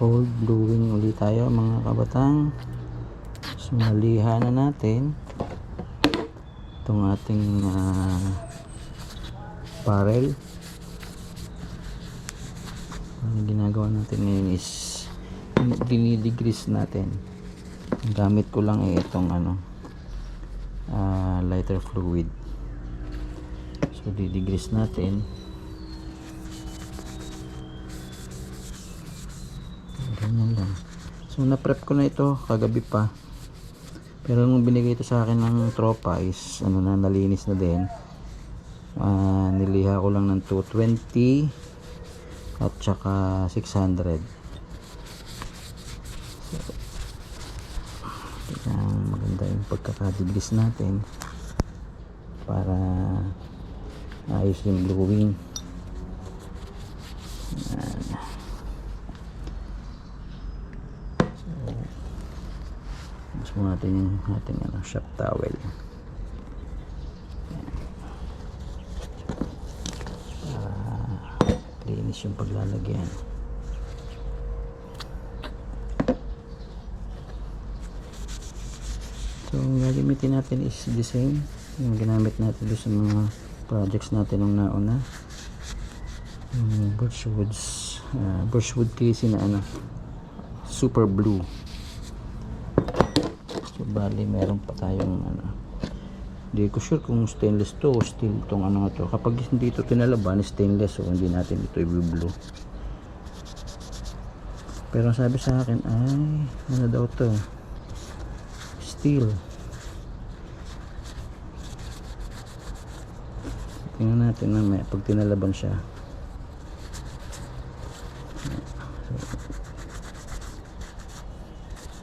cold brewing ulit tayo mga kabatang. Sumaliha na natin itong ating ah, barrel. Ang ginagawa natin ngayon is dinidegrease natin. Gamit ko lang ay itong ano ah, lighter fluid. So didegrease natin ganyan lang. So na-prep ko na ito kagabi pa. Pero nung binigay ito sa akin ng tropa is ano na nalinis na din. Ah, niliha ko lang ng 220 at saka 600 so, maganda yung pagkakadiblis natin para ayos yung gluing Yan. Mas mo natin yung ating ano, shop towel. Para linis yung paglalagyan. So, ang gagamitin natin is the same. Yung ginamit natin doon sa mga projects natin nung nauna. Yung Birchwoods, uh, Birchwood casing na ano, super blue. Bali, meron pa tayong ano. Hindi ko sure kung stainless to o steel tong ano to. Kapag hindi ito tinalaban, stainless so hindi natin ito i-blue. Pero sabi sa akin ay ano daw to? Steel. Tingnan natin mamaya pag tinalaban siya.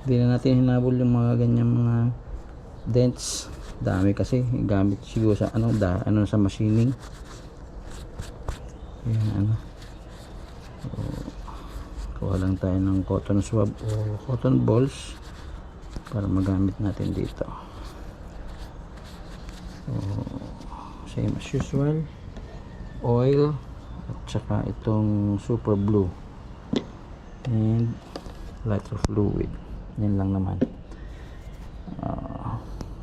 Hindi na natin hinabol yung mga ganyan mga dents. Dami kasi gamit siguro sa ano da ano sa machining. Ayan ano. So, kuha lang tayo ng cotton swab o cotton balls para magamit natin dito. So, same as usual. Oil at saka itong super blue and lighter fluid yan lang naman. Uh,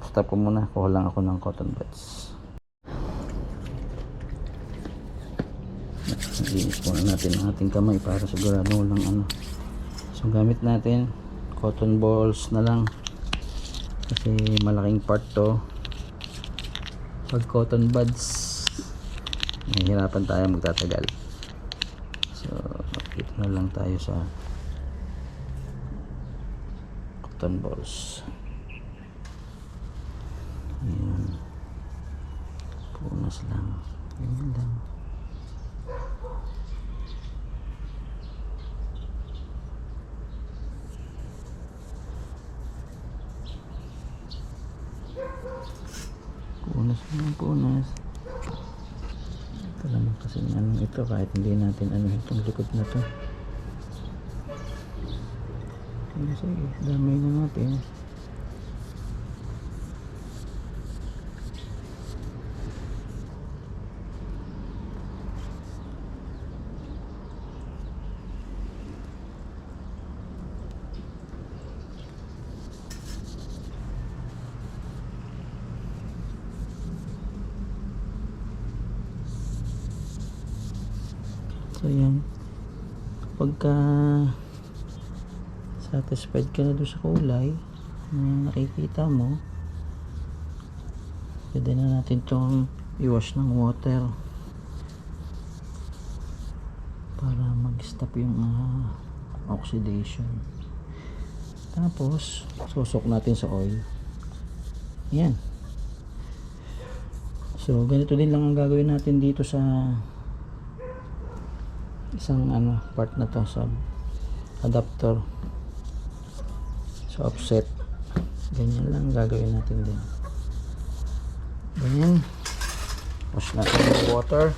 stop ko muna. Kuha lang ako ng cotton buds. Linis muna natin ang ating kamay para sigurado walang ano. So gamit natin cotton balls na lang. Kasi malaking part to. Pag cotton buds mahirapan tayo magtatagal. So dito na lang tayo sa cotton balls. Ayan. Punas lang. Ganyan lang. Punas lang punas. Ito naman kasi ano ito kahit hindi natin ano itong likod na to kasi damay na natin So yan. Pagka satisfied ka na doon sa kulay na nakikita mo, pwede na natin itong i-wash ng water para mag-stop yung ah, oxidation. Tapos, susok natin sa oil. Yan. So, ganito din lang ang gagawin natin dito sa isang ano part na to sa adapter sa offset. Ganyan lang gagawin natin din. Ganyan. Wash natin yung water.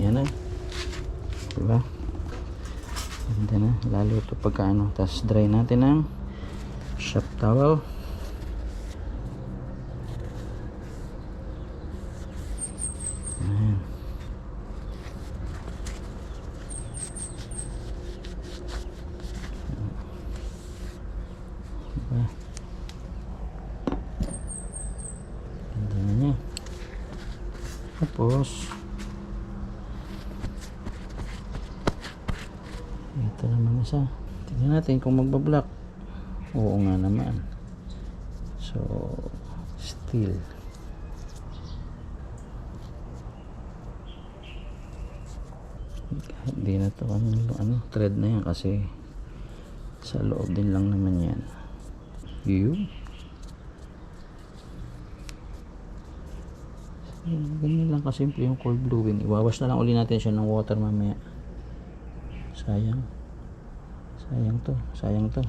Yan na. Diba? Ganda na. Lalo ito pagka ano. Tapos dry natin ng shop towel Diba? Ganda na niya. Tapos, ito naman isa. Tingnan natin kung magbablock. Oo nga naman. So, steel. Hindi na to ano, ano, thread na yan kasi sa loob din lang naman yan. Yun. Ayan, Ganyan lang kasimple yung cold blowing. Iwawash na lang uli natin siya ng water mamaya. Sayang. Sayang to. Sayang to.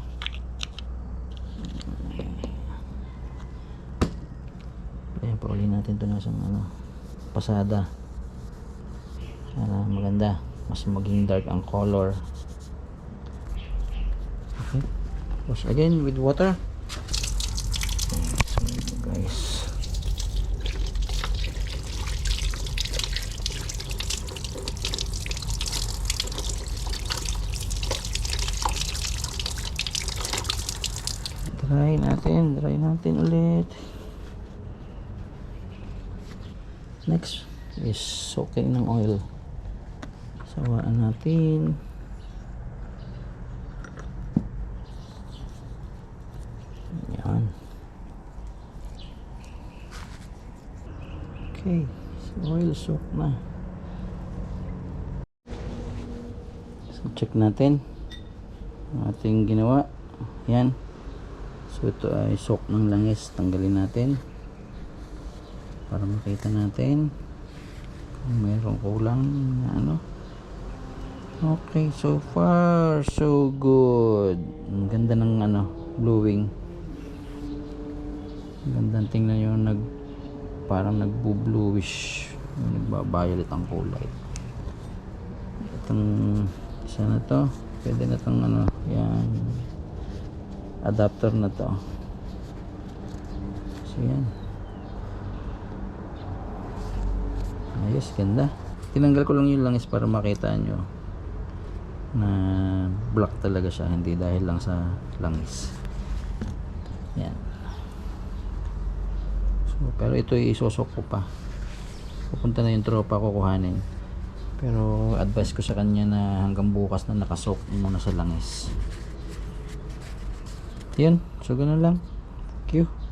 Ayan, pauli natin to na sa ano, pasada. Sana maganda. Mas maging dark ang color. Okay. Wash again with water. So, guys. Dry natin, dry natin ulit. Next is soaking ng oil. Sawaan natin. Yan. Okay, so oil soak na. So check natin ating ginawa. Yan. So ito ay soak ng langis. Tanggalin natin para makita natin kung mayroong kulang na ano. Okay, so far so good. Ang ganda ng ano, blowing. Ang ganda tingnan yung nag parang nagbo-bluish, yung nagba-violet ang kulay. Itong isa na to, pwede na tong ano, yan adapter na to. So yan. Ayos, ganda. Tinanggal ko lang yung langis para makita nyo na black talaga siya, hindi dahil lang sa langis. Yan. So, pero ito isosok ko pa. Pupunta na yung tropa ko kuhanin. Pero advice ko sa kanya na hanggang bukas na nakasok muna sa langis. Yun. So, ganun lang. Thank you.